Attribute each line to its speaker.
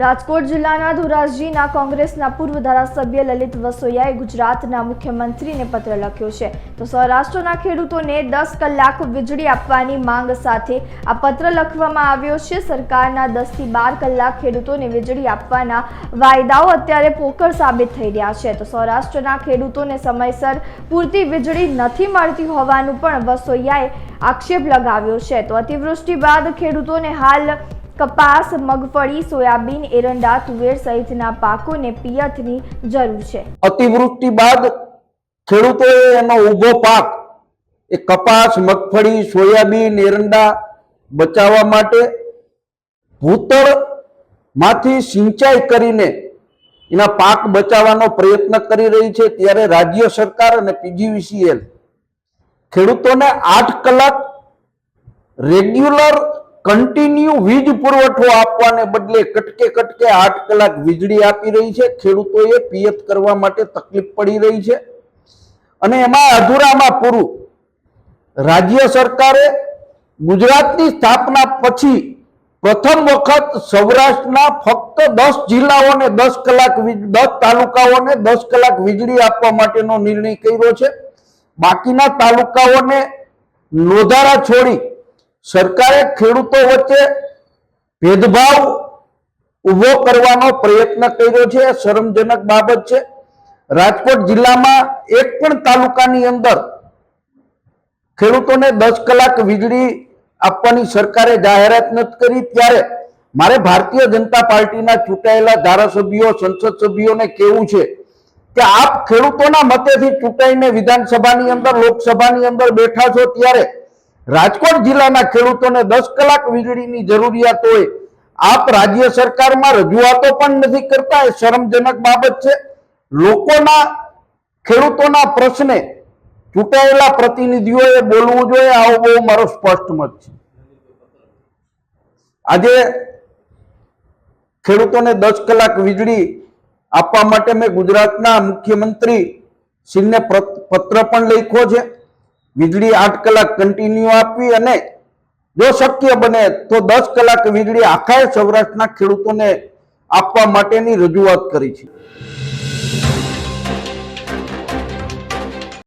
Speaker 1: રાજકોટ જિલ્લાના ધોરાજીના કોંગ્રેસના પૂર્વ ધારાસભ્ય લલિત વસોયાએ ગુજરાતના મુખ્યમંત્રીને પત્ર લખ્યો છે. તો સૌરાષ્ટ્રના ખેડૂતોને દસ કલાક વીજળી આપવાની માંગ સાથે આ પત્ર લખવામાં આવ્યો છે. સરકારના દસથી બાર કલાક ખેડૂતોને વીજળી આપવાના વાયદાઓ અત્યારે પોકળ સાબિત થઈ રહ્યા છે. તો સૌરાષ્ટ્રના ખેડૂતોને સમયસર પૂરતી વીજળી નથી મળતી હોવાનું પણ વસોયાએ આક્ષેપ લગાવ્યો છે. તો અતિવૃષ્ટિ બાદ ખેડૂતોને હાલ કપાસ, મગફળી, સોયાબીન, એરંડા, તુવેર સહિતના પાકોને પિયતની જરૂર છે.
Speaker 2: અતિવૃષ્ટિ બાદ ખેડૂતોએ એનો ઊભો પાક, એ કપાસ, મગફળી, સોયાબીન, એરંડા બચાવવા માટે ભૂતળમાંથી સિંચાઈ કરીને એના પાક બચાવવાનો પ્રયત્ન કરી રહી છે ત્યારે રાજ્ય સરકાર અને પીજીવીસીએલ ખેડૂતોને આઠ કલાક રેગ્યુલર કન્ટિન્યુ વીજ પુરવઠો આપવાને બદલે કટકે કટકે આઠ કલાક વીજળી આપી રહી છે. ખેડૂતોએ પિયત કરવા માટે તકલીફ પડી રહી છે. અને એમાં અધૂરામાં પૂરું. રાજ્ય સરકારે ગુજરાતની સ્થાપના પછી પ્રથમ વખત સૌરાષ્ટ્રના ફક્ત દસ જિલ્લાઓને દસ કલાક દસ તાલુકાઓને દસ કલાક વીજળી આપવા માટેનો નિર્ણય કર્યો છે. બાકીના તાલુકાઓને નોધારા છોડી સરકારે ખેડૂતો વચ્ચે ભેદભાવ ઊભો કરવાનો પ્રયત્ન કર્યો છે. શરમજનક બાબત છે. રાજકોટ જિલ્લામાં એક પણ તાલુકાની અંદર ખેડૂતોને દસ કલાક વીજળી આપવાની સરકારે જાહેરાત નથી કરી. ત્યારે મારે ભારતીય જનતા પાર્ટીના ચૂંટાયેલા ધારાસભ્યો, સંસદ સભ્યોને કહેવું છે કે આપ ખેડૂતોના મતેથી ચૂંટાઈને વિધાનસભાની અંદર, લોકસભાની અંદર બેઠા છો ત્યારે રાજકોટ જિલ્લાના ખેડૂતોને દસ કલાક વીજળીની જરૂરિયાત હોય, આપ રાજ્ય સરકારમાં રજૂઆતો પણ નથી કરતા, એ શરમજનક બાબત છે. લોકોના, ખેડૂતોના પ્રશ્ને ચૂંટાયેલા પ્રતિનિધિઓએ બોલવું જોઈએ, આવો બહુ મારો સ્પષ્ટ મત છે. આજે ખેડૂતોને દસ કલાક વીજળી આપવા માટે મેં ગુજરાતના મુખ્યમંત્રી શ્રીને પત્ર પણ લખ્યો છે. વીજળી આઠ કલાક કન્ટિન્યુ આપવી અને જો શક્ય બને તો દસ કલાક વીજળી આખા સૌરાષ્ટ્રના ખેડૂતોને આપવા માટેની રજૂઆત કરી છે.